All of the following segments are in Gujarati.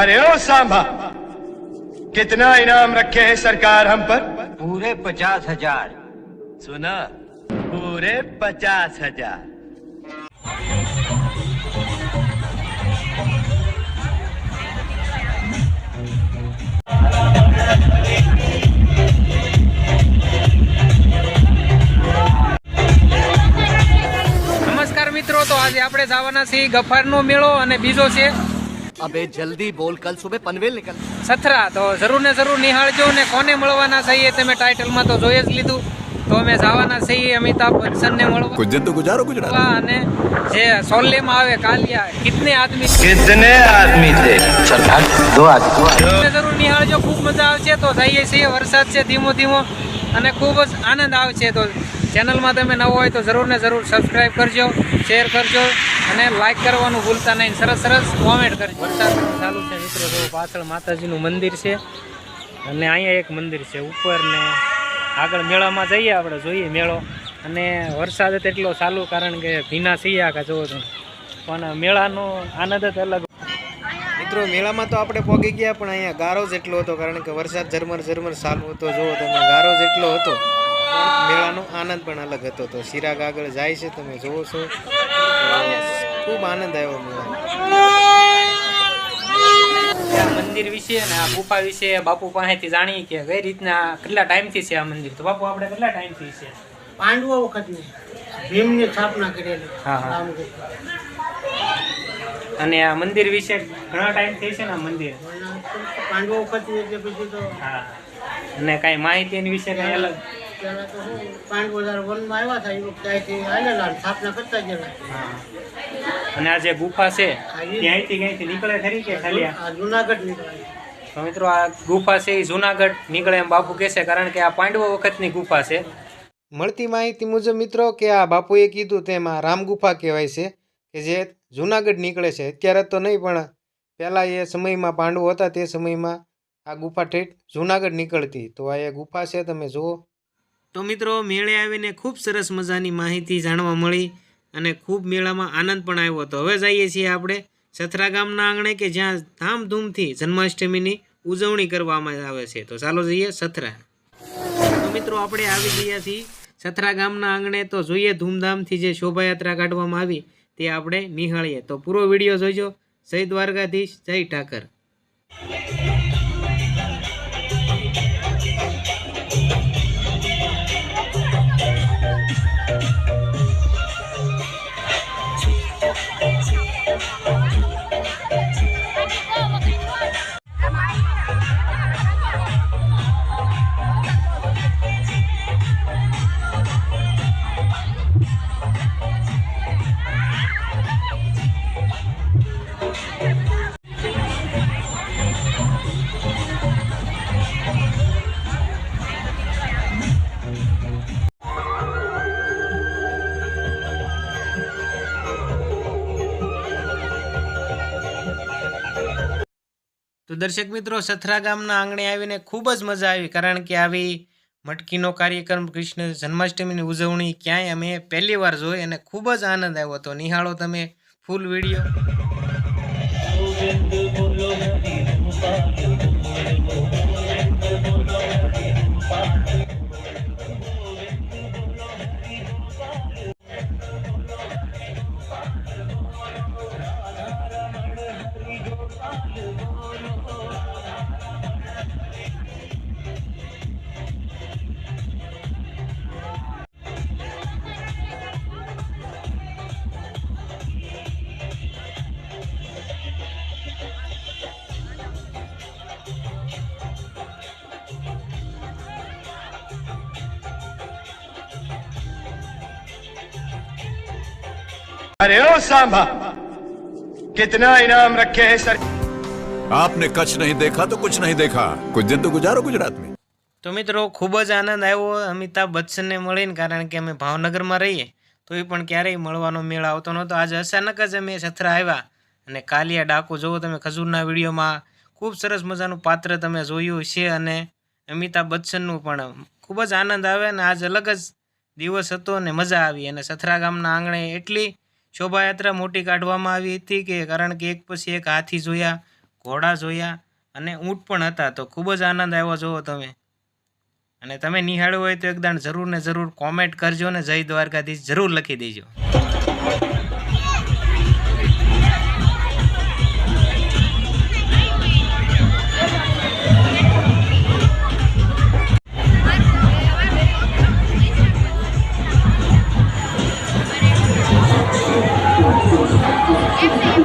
अरे ओ सांभा कितना इनाम रखे है सरकार हम पर पूरे पचास हजार सुना पूरे पचास हजार નમસ્કાર મિત્રો તો આજે આપણે જવાના છીએ ગફારનો મેળો અને બીજો છે અબે જલ્દી બોલ કલ સુબે પનવેલ નીકળ સથરા તો જરૂર ને જરૂર નિહાળજો ને કોને મળવાના છીએ તમે ટાઇટલમાં તો જોઈ જ લીધું. તો અમે જવાના છીએ અમિતાભ બચ્ચન ને મળવા. ગુજર તો ગુજારો ગુજરાત અને જે સોલે માં આવે કાલિયા કિતને આદમી કિતને આદમી છે? સરદાર દો આદમી જરૂર નિહાળજો ખૂબ મજા આવશે તો જઈએ છીએ વરસાદ છે ધીમો ધીમો અને ખૂબ જ આનંદ આવશે તો ચેનલમાં તમે નવો હોય તો જરૂર ને જરૂર સબસ્ક્રાઈબ કરજો શેર કરજો. અને લાઈક કરવાનું ભૂલતા નહીં. સરસ સરસ કોમેન્ટ કરજો. વરસાદ ચાલુ છે મિત્રો. તો પાછળ માતાજીનું મંદિર છે અને અહીંયા એક મંદિર છે. ઉપર ને આગળ મેળામાં જઈએ આપણે, જોઈએ મેળો. અને વરસાદ એટલો ચાલુ કારણ કે ભીના સિયા આખા જોવો તમે. પણ મેળાનો આનંદ જ અલગ. મિત્રો, મેળામાં તો આપણે પહોંચી ગયા, પણ અહીંયા ગારો જેટલો હતો કારણ કે વરસાદ ઝરમર ઝરમર ચાલુ હતો. જુઓ તમે, ગારો જેટલો હતો. મેળાનો આનંદ પણ અલગ હતો. તો સિરાગ આગળ જાય છે, તમે જુઓ છો. ખૂબ આનંદ આવ્યો આ મંદિર વિશે અને આ ગુફા વિશે બાપુ પાસેથી જાણીએ કે કઈ રીતના કેટલા ટાઈમથી છે આ મંદિર? તો બાપુ આપણે કેટલા ટાઈમથી છે? પાંડવો વખતની ભીમની સ્થાપના કરેલી હા, હા. અને આ મંદિર વિશે ઘણા ટાઈમ ટાઈમથી છે ને આ મંદિર? પાંડવો વખત એટલે પછી તો હા. અને કાંઈ માહિતી એની વિશે કાંઈ અલગ? પહેલા તો હું પાંડવો જ્યારે વનમાં આવ્યા હતા એ વખતે અહીંથી આવેલા સ્થાપના કરતા ગયેલા. અને આ જે ગુફા છે ત્યાંથી ક્યાંયથી નીકળે ખરી કે ખાલી આ? આ જુનાગઢ નીકળ્યા તો મિત્રો આ ગુફા છે એ જુનાગઢ નીકળે એમ બાપુ કહે છે કારણ કે આ પાંડવો વખતની ગુફા છે. મળતી માહિતી મુજબ મિત્રો કે આ બાપુએ કીધું તેમાં રામ ગુફા કહેવાય છે કે જે જુનાગઢ નીકળે છે. અત્યારે તો નહીં પણ પહેલાં એ સમયમાં પાંડવો હતા તે સમયમાં આ ગુફા ઠેઠ જુનાગઢ નીકળતી. તો આ એ ગુફા છે તમે જુઓ. તો મિત્રો, મેળે આવીને ખૂબ સરસ મજાની માહિતી જાણવા મળી અને ખૂબ મેળામાં આનંદ પણ આવ્યો હતો. હવે જઈએ છીએ આપણે સથરા ગામના આંગણે કે જ્યાં ધામધૂમથી જન્માષ્ટમીની ઉજવણી કરવામાં આવે છે. તો ચાલો જઈએ સથરા. તો મિત્રો, આપણે આવી ગયા છીએ સથરા ગામના આંગણે. તો જોઈએ ધૂમધામથી જે શોભાયાત્રા કાઢવામાં આવી તે આપણે નિહાળીએ. તો પૂરો વીડિયો જોઈજો જય દ્વારકાધીશ, જય ઠાકર. દર્શક મિત્રો, સથરા ગામના આંગણે આવીને ખૂબ જ મજા આવી, કારણ કે આવી મટકીનો કાર્યક્રમ કૃષ્ણ જન્માષ્ટમીની ઉજવણી ક્યાંય અમે પહેલી વાર જોઈ અને ખૂબ જ આનંદ આવ્યો હતો. નિહાળો તમે ફૂલ વીડિયો. अरे ओ सांभा कितना इनाम रखे है सर आपने कच्छ नहीं देखा तो कुछ नहीं देखा कुछ दिन तो गुजारो गुजरात में તો મિત્રો ખૂબ જ આનંદ આવ્યો અમિતાભ બચ્ચનને મળીને કારણ કે અમે ભાવનગરમાં રહીએ તો એ પણ ક્યારેય મળવાનો મેળ આવતો નહોતો આજે અચાનક જ અમે સથરા આવ્યા અને કાલિયા ડાકુ જોવો તમે ખજૂરના વિડીયોમાં ખૂબ સરસ મજાનું પાત્ર તમે જોયું છે અને અમિતાભ બચ્ચનનું પણ ખૂબ જ આનંદ આવે અને આજ અલગ જ દિવસ હતો અને મજા આવી અને સથરા ગામના આંગણે એટલી શોભાયાત્રા મોટી કાઢવામાં આવી હતી કે કારણ કે એક પછી એક હાથી જોયા, ઘોડા જોયા અને ઊંટ પણ હતા, તો ખૂબ જ આનંદ આવ્યો. જુઓ તમે. અને તમે નિહાળ્યું હોય તો એકદમ જરૂર ને જરૂર કોમેન્ટ કરજો ને જય દ્વારકાધીશ જરૂર લખી દેજો. તો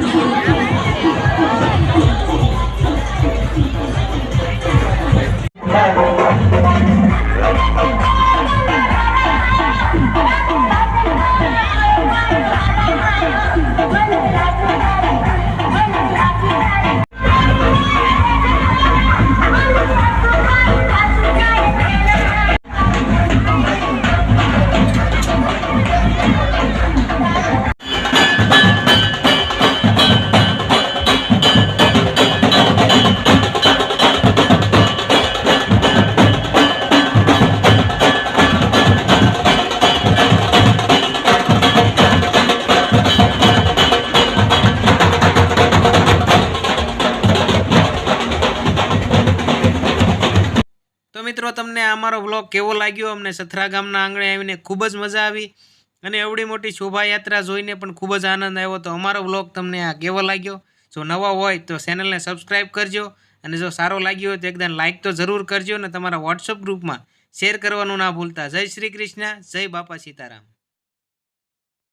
મિત્રો, તમને અમારો મારો બ્લોગ કેવો લાગ્યો? અમને સથરા ગામના આંગણે આવીને ખૂબ જ મજા આવી. અને એવડી મોટી શોભાયાત્રા જોઈને પણ ખૂબ જ આનંદ આવ્યો. તો અમારો બ્લોગ તમને આ કેવો લાગ્યો? જો નવા હોય તો ચેનલને સબસ્ક્રાઈબ કરજો. અને જો સારો લાગ્યો હોય તો એકદમ લાઇક તો જરૂર કરજો. અને તમારા વોટ્સઅપ ગ્રુપમાં શેર કરવાનું ના ભૂલતા. જય શ્રી કૃષ્ણ. જય બાપા સીતારામ.